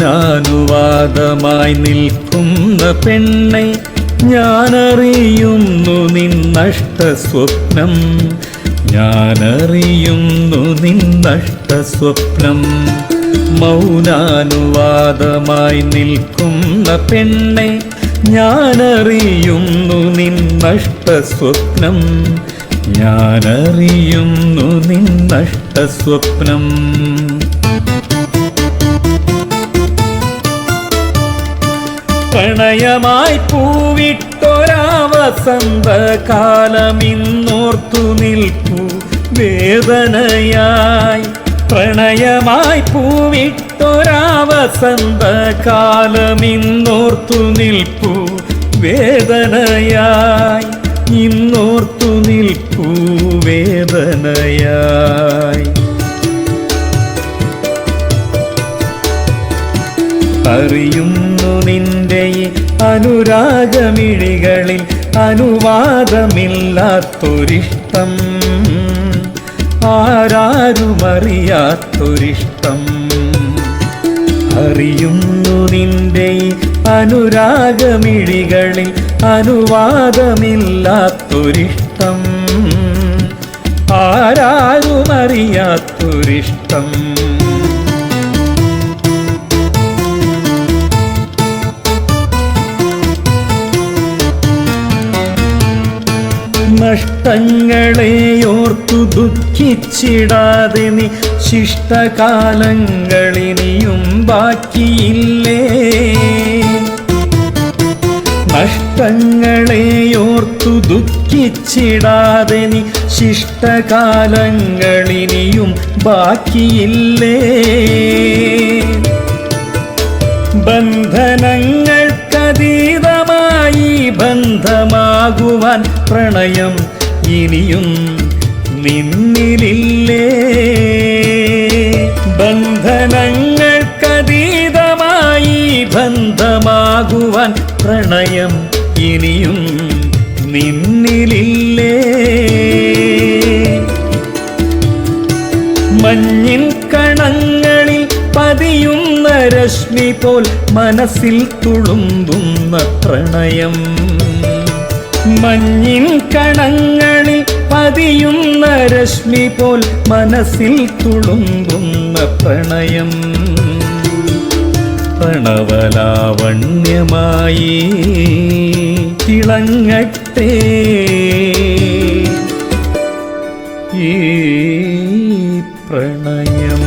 മൗനാനുവാദമായി നിൽക്കുന്ന പെണ്ണെ ഞാനറിയുന്നു നിന്നഷ്ട നഷ്ട സ്വപ്നം ഞാനറിയുന്നു നിന്നഷ്ട നഷ്ട സ്വപ്നം മൗനാനുവാദമായി നിൽക്കുന്ന പെണ്ണെ ഞാനറിയുന്നു നിൻ നഷ്ട സ്വപ്നം ഞാനറിയുന്നു നിൻ നഷ്ടസ്വപ്നം. പ്രണയമായി പൂവിട്ടൊരാവസന്ത കാലമിന്നോർത്തു വേദനയായി. പ്രണയമായി പൂവിട്ടൊരാവസന്ത കാലമിന്നോർത്തു നിൽപ്പു വേദനയായി ഇന്നോർത്തു നിൽക്കൂ വേദനയായി. അറിയുന്നു നിന്റെ അനുരാഗമിഴികളിൽ അനുവാദമില്ലാത്തൊരിഷ്ടം. ആരാരുമറിയാത്തൊരിഷ്ടം. അറിയുന്നു നിന്റെ അനുരാഗമിഴികളിൽ അനുവാദമില്ലാത്തൊരിഷ്ടം. ആരാരുമറിയാത്തൊരിഷ്ടം നഷ്ടങ്ങളെ ഓർത്തു ദുഃഖിച്ചിടാതെ നീ ശിഷ്ടകാലങ്ങളിനിയും ബാക്കിയില്ലേ ദുഃഖിച്ചിടാതെ നീ ശിഷ്ടകാലങ്ങളിനിയും ബാക്കിയില്ലേ? ബന്ധനങ്ങൾക്കതീതമായി ബന്ധമാകുവാൻ പ്രണയം ഇനിയും നിന്നിലില്ലേ? ബന്ധനങ്ങൾക്കതീതമായി ബന്ധമാകുവാൻ പ്രണയം ഇനിയും നിന്നിലില്ലേ? മഞ്ഞിൻ കണങ്ങളിൽ പതിയുന്ന രശ്മി പോൽ മനസ്സിൽ തുളുമ്പുന്ന പ്രണയം. മഞ്ഞിൻ കണങ്ങളിൽ പതിയുന്ന രശ്മി പോൽ മനസ്സിൽ തുളുമ്പുന്ന പ്രണയം. പ്രണവലാവണ്യമായി തിളങ്ങട്ടെ. ഈ പ്രണയം